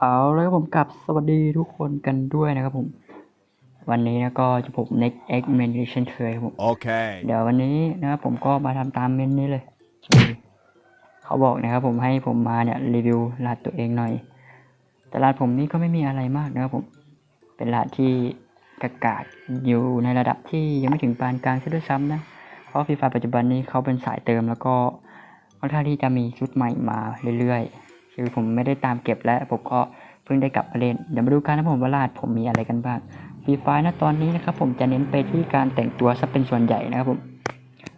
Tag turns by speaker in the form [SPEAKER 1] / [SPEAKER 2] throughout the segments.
[SPEAKER 1] เอาแล้วครับผมกลับสวัสดีทุกคนกันด้วยนะครับผม วันนี้นะก็จะผม next X men เช่นเคยครับผม
[SPEAKER 2] Okay.
[SPEAKER 1] เดี๋ยววันนี้นะครับผมก็มาทำตามเมนนี้เลยนี่เขาบอกนะครับผมให้ผมมาเนี่ยรีวิวรหัสตัวเองหน่อย แต่รหัสผมนี่ก็ไม่มีอะไรมากนะครับผม เป็นรหัสที่กากาดอยู่ในระดับที่ยังไม่ถึงปานกลางซะด้วยซ้ำนะ เพราะฟีฟาปัจจุบันนี้เขาเป็นสายเติมแล้วก็ค่อนข้างที่จะมีชุดใหม่มาเรื่อยๆ คือผมไม่ได้ตามเก็บและผมก็เพิ่งได้กลับมาเล่น เดี๋ยวมาดูกันนะผมว่ารหัสผมมีอะไรกันบ้างฟรีไฟนะตอนนี้นะครับผมจะเน้นไปที่การแต่งตัวซะเป็นส่วนใหญ่นะครับผม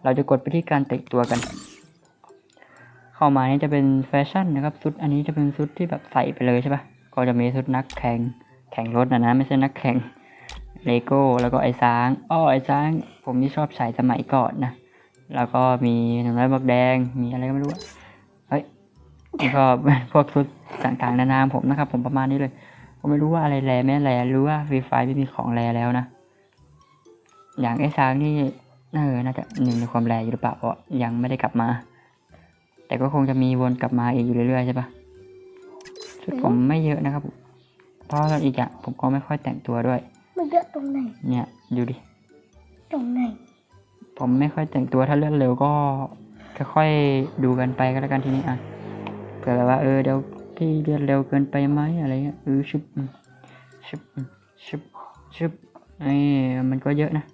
[SPEAKER 1] เราจะกดไปที่การแต่งตัวกัน เข้ามานี่จะเป็นแฟชั่นนะครับชุดอันนี้จะเป็นชุดที่แบบใส่ไปเลยใช่ปะก็จะมีชุดนักแข่งแข่งรถนะนะไม่ใช่นักแข่งเลโก้แล้วก็ไอ้ช้างอ้อไอ้ช้าง ผมนี่ชอบใส่สมัยก่อนนะ แล้วก็มีหนุ่มน้อยบักแดงมีอะไรก็ไม่รู้ แล้วก็พวกชุดต่างๆนานาผมนะครับ ผมประมาณนี้เลย ผมไม่รู้ว่าอะไรแรไม่แรรู้ว่าฟรีไฟไม่มีของแรแล้วนะ อย่างไอ้ช้างนี่เออน่าจะหนึ่งในความแรอยู่หรือเปล่าเพราะยังไม่ได้กลับมา แต่ก็คงจะมีวนกลับมาอีกอยู่เรื่อยๆใช่ปะชุดผมไม่เยอะนะครับเพราะอีกอย่างผมก็ไม่ค่อยแต่งตัวด้วย
[SPEAKER 3] มันเยอะตรงไหน
[SPEAKER 1] เนี่ยดูดิ
[SPEAKER 3] ตรงไหน
[SPEAKER 1] ผมไม่ค่อยแต่งตัวถ้าเลื่อนเร็วก็ค่อยๆดูกันไปก็แล้วกันทีนี้อะเผื่อแบบว่าเออเดี๋ยวที่เลื่อนเร็วเกินไปไหมอะไรเงี้ยเออชุบชุบชุบชุบไอ้มันก็เยอะนะ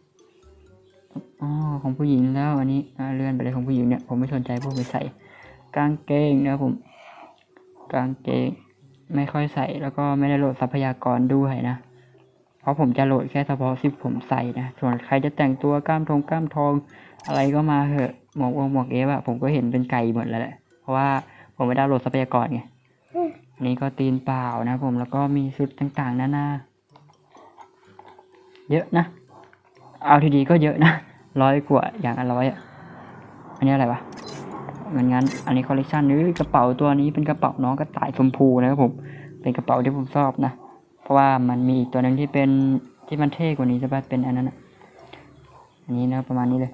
[SPEAKER 1] อ๋อของผู้หญิงแล้วอันนี้เลื่อนไปเลยของผู้หญิงเนี่ยผมไม่สนใจพวกไปใส่กางเกงนะผมกางเกงไม่ค่อยใส่แล้วก็ไม่ได้โหลดทรัพยากรด้วยนะ เพราะผมจะโหลดแค่เฉพาะที่ผมใส่นะ ส่วนใครจะแต่งตัวกล้ามทองกล้ามทอง อะไรก็มาเหอะหมวกวงหมวกเอฟอะผมก็เห็นเป็นไก่หมดแล้วแหละ เพราะว่า ผมไม่ได้โหลดทรัพยากรไง
[SPEAKER 3] อั
[SPEAKER 1] นนี้ก็ตีนเปล่านะผมแล้วก็มีชุดต่างๆนานาเยอะนะ เอาทีดีก็เยอะนะร้อยกว่าอย่างละร้อยอะอันนี้อะไรวะงั้นงั้น อันนี้คอลเลกชันนี้กระเป๋าตัวนี้เป็นกระเป๋าน้องกระต่ายชมพูนะครับผม เป็นกระเป๋าที่ผมชอบนะ เพราะว่ามันมีอีกตัวหนึ่งที่เป็นที่มันเท่กว่านี้ใช่ปะเป็นอันนั้นอะอันนี้นะประมาณนี้เลย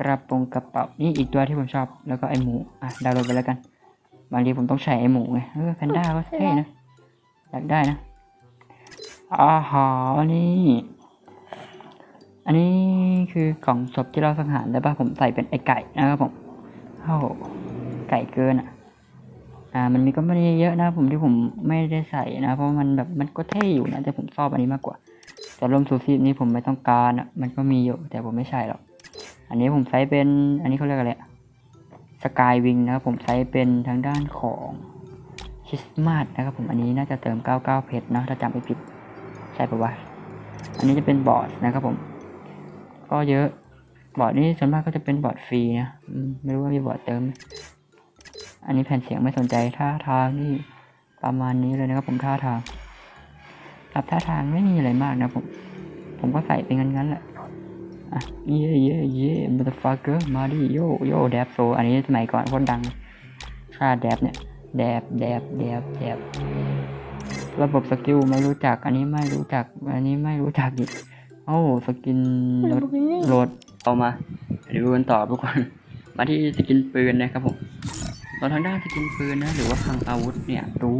[SPEAKER 1] กระโปรงกระเป๋านี่อีกตัวที่ผมชอบแล้วก็ไอหมูอะดาวน์โหลดไปแล้วกันบางทีผมต้องใช้ไอหมูไงเออแพนด้าก็เท่นะอยากได้นะอาหารนี่อันนี้คือกล่องศพที่เราสังหารได้ปะผมใส่เป็นไอไก่นะครับผมโอ้โหไก่เกินอะอ่ามันมีก็ไม่ได้เยอะนะผมที่ผมไม่ได้ใส่นะเพราะมันแบบมันก็เท่อยู่นะแต่ผมชอบอันนี้มากกว่าแต่ลมสูซีนี้ผมไม่ต้องการอะมันก็มีอยู่แต่ผมไม่ใช่หรอก อันนี้ผมใช้เป็นอันนี้เขาเรียกอะไรสกายวิงนะครับผมใช้เป็นทางด้านของคริสต์มาสนะครับผมอันนี้น่าจะเติม 99 เพชรนะถ้าจำไม่ผิดใช่ปะวะอันนี้จะเป็นบอร์ดนะครับผม ก็เยอะบอร์ดนี้ส่วนมากก็จะเป็นบอร์ดฟรีนะมไม่รู้ว่ามีบอร์ดเติม อันนี้แผ่นเสียงไม่สนใจท่าทางนี่ประมาณนี้เลยนะครับผมท่าทางรับท่าทางไม่มีอะไรมากนะผม ผมก็ใส่เป็นงั้นๆแหละ เย่เย่เย่บัตเตอร์ฟักเกอร์มาดิโยโยแดบโซอันนี้สมัยก่อนโคตรดังค่าแดบเนี่ยแดบแดบแดบแดบระบบสกิลไม่รู้จัก อันนี้ไม่รู้จัก อันนี้ไม่รู้จักอีกโอ้สกินรถรถเอามาเดี๋ยวดูกันต่อทุกคนมาที่สกินปืนนะครับผมตอนทางด้านสกินปืนนะหรือว่าพังอาวุธเนี่ยดู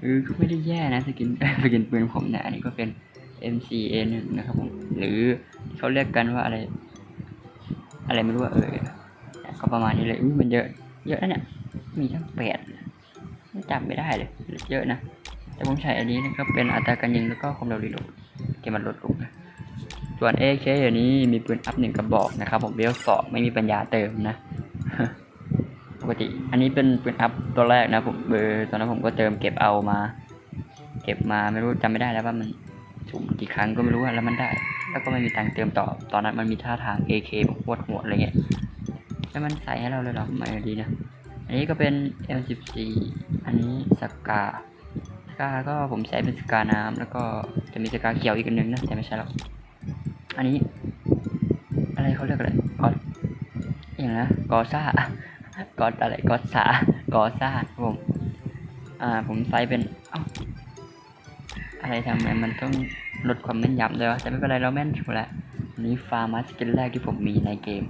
[SPEAKER 1] เออก็ไม่ได้แย่นะสกินสกินปืนผมเนี่ยอันนี้ก็เป็น MCA หนึ่งนะครับผมหรือ เขาเรียกกันว่าอะไร อะไรไม่รู้ว่าเออก็ประมาณนี้เลยอุ้ยมันเยอะ เยอะนะเนี่ยมีทั้งแปดจำไม่ได้เลย เยอะนะ แต่ผมใช้อันนี้นะครับเป็นอัตราการยิงแล้วก็ความเร็วรีโหลดที่มันลดลงนะส่วน AK อันนี้มีปืนอัพหนึ่งกระบอกนะครับ ผมเบลสองไม่มีปัญญาเติมนะปกติ อันนี้เป็นปืนอัพตัวแรกนะผมเบอร์ตอนนั้นผมก็เติมเก็บเอามา เก็บมาไม่รู้จำไม่ได้แล้วว่ามันสุ่มกี่ครั้งก็ไม่รู้แล้วมันได้ แล้วก็ไม่มีตังค์เติมต่อ ตอนนั้นมันมีท่าทาง AK แบบโคตรโหดอะไรเงี้ย แล้วมันใส่ให้เราเลยหรอไม่ดีนะ อันนี้ก็เป็น M14 อันนี้สกาสกาก็ผมใช้เป็นสกาน้ำแล้วก็จะมีสกาเขียวอีกอันหนึงนะแต่ไม่ใช่หรอก อันนี้ อะไรเขาเรียกอะไรกอดอย่างนะกอซ่ากอดอะไรกอสากอซ่ารับผมอ่าผมใช้เป็นออะไรทำไมมันต้อง ลดความแม่นยำเลยวะแต่ไม่เป็นไรเราแม่นถูกแล้วนี้ฟาร์มาสกินแรกที่ผมมีในเกม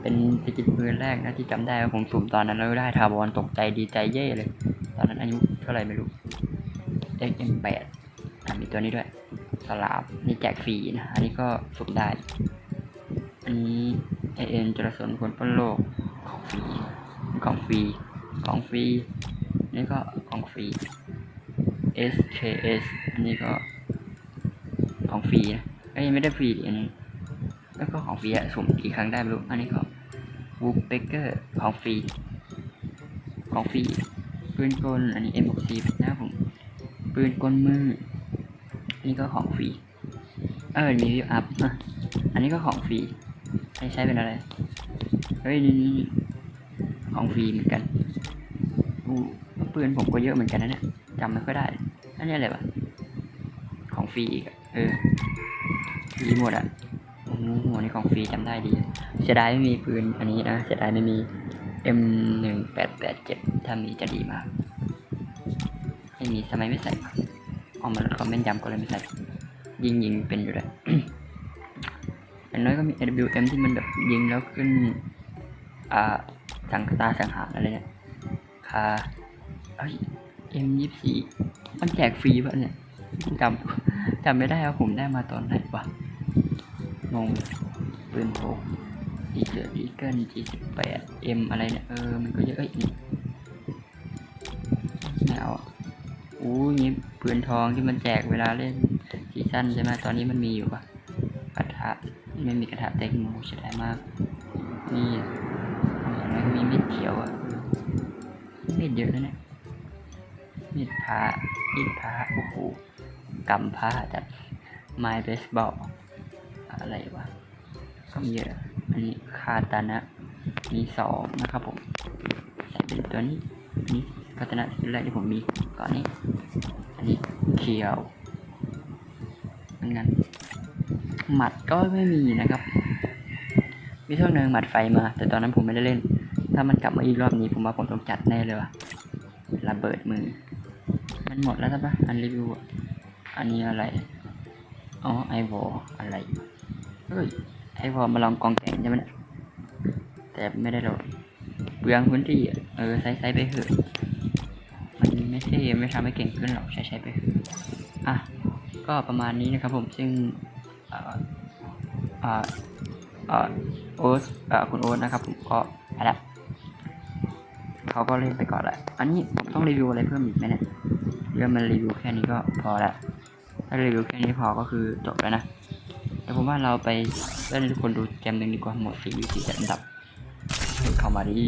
[SPEAKER 1] เป็นสกินปืนแรกนะที่จำได้ว่าผมสุ่มตอนนั้นแล้วได้ทาวอนตกใจดีใจเย่เลย ตอนนั้นอายุเท่าไหร่ไม่รู้ XM8 อะมีตัวนี้ด้วย สลาบนี่แจกฟรีนะ อันนี้ก็สุ่มได้ อันนี้เอ็นจรสนคนป้นโลกของฟรีของฟรีของฟรีนี่ก็ของฟรี SKS อันนี้ก็ ของฟรีนะเอ้ยไม่ได้ฟรีอันนี้แล้วก็ของฟรีอะสุ่มกี่ครั้งได้ไม่รู้อันนี้ก็วูฟเบเกอร์ของฟรีของฟรีปืนกลอันนี้ M60 นะครับผมปืนกลมืออันนี้ก็ของฟรีเออมีวิวอัพอันนี้ก็ของฟรีใช้ใช้เป็นอะไรเฮ้ยนี่นี่นี่ของฟรีเหมือนกันอู้ปืนผมก็เยอะเหมือนกันนะเนี่ยจำไม่ค่อยได้อันนี้อะไรวะของฟรีอีกอะ เออฟรีหมดอะโอ้โหนี่ของฟรีจำได้ดีเสียดายไม่มีปืนอันนี้นะเสียดายไม่มี M หนึ่งแปดแปดเจ็ดถ้ามีจะดีมากไม่มีทำไมไม่ใส่วะเอามาลดความแม่นยำก็เลยไม่ใส่ยิงยิงเป็นอยู่เลยอย่างน้อยก็มี AWM ที่มันแบบยิงแล้วขึ้น อ่า สังตาสังหารอะไรเนี่ยคาเอ้ย M ยี่สี่มันแจกฟรีป่ะเนี่ยจำ จำไม่ได้ว่าผมได้มาตอนไหนวะงงเลยปืนพกดีเซอร์อีเกิล G18 M อะไรเนี่ย เออ มันก็เยอะเอ้ยนี่ไม่เอาอะอู้ยปืนทองที่มันแจกเวลาเล่นซีซั่นใช่ไหมตอนนี้มันมีอยู่ปะกระทะไม่มีกระทะเต็กโมเสียดายมากนี่อย่างน้อยก็มีมีดเขียวอะมีดเยอะนะเนี่ยมีดพระมีดพระโอ้โห กำพระจัดไม้เบสบอลอะไรวะก็มีเยอะอันนี้คาตานะ มีสองนะครับผมใส่เป็นตัวนี้อันนี้คาตานะชิ้นแรกที่ผมมีก่อนนี้ อันนี้เขียวเหมือนกันหมัดก็ไม่มีนะครับมีช่วงหนึ่งหมัดไฟมา แต่ตอนนั้นผมไม่ได้เล่น ถ้ามันกลับมาอีกรอบนี้ผมว่าผมต้องจัดแน่เลยว่ะระเบิดมือ มันหมดแล้วใช่ปะอันรีวิว อันนี้อะไร อ๋อไอวออะไร เฮ้ย ไอวอมาลองกองแก่งใช่ไหมแต่ไม่ได้โหลดเปลืองพื้นที่ เออ ใช้ใช้ไปเถอะ มันไม่ใช่ไม่ทำให้เก่งขึ้นหรอก ใช้ใช้ไปเถอะ อะ ก็ประมาณนี้นะครับผม ซึ่งอ่อเอ่อเอ่อโอ๊ตคุณโอ๊ตนะครับผมก็อะไรละเขาก็เล่นไปก่อนแหละ อันนี้ผมต้องรีวิวอะไรเพิ่มอีกไหมเนี่ยเรื่องมันรีวิวแค่นี้ก็พอละ ถ้ารีวิวแค่นี้พอก็คือจบแล้วนะแต่ผมว่าเราไปเล่นทุกคนดูเกมหนึ่งดีกว่าหมดสี่วิธีจัดอันดับเฮ้เข้ามาดี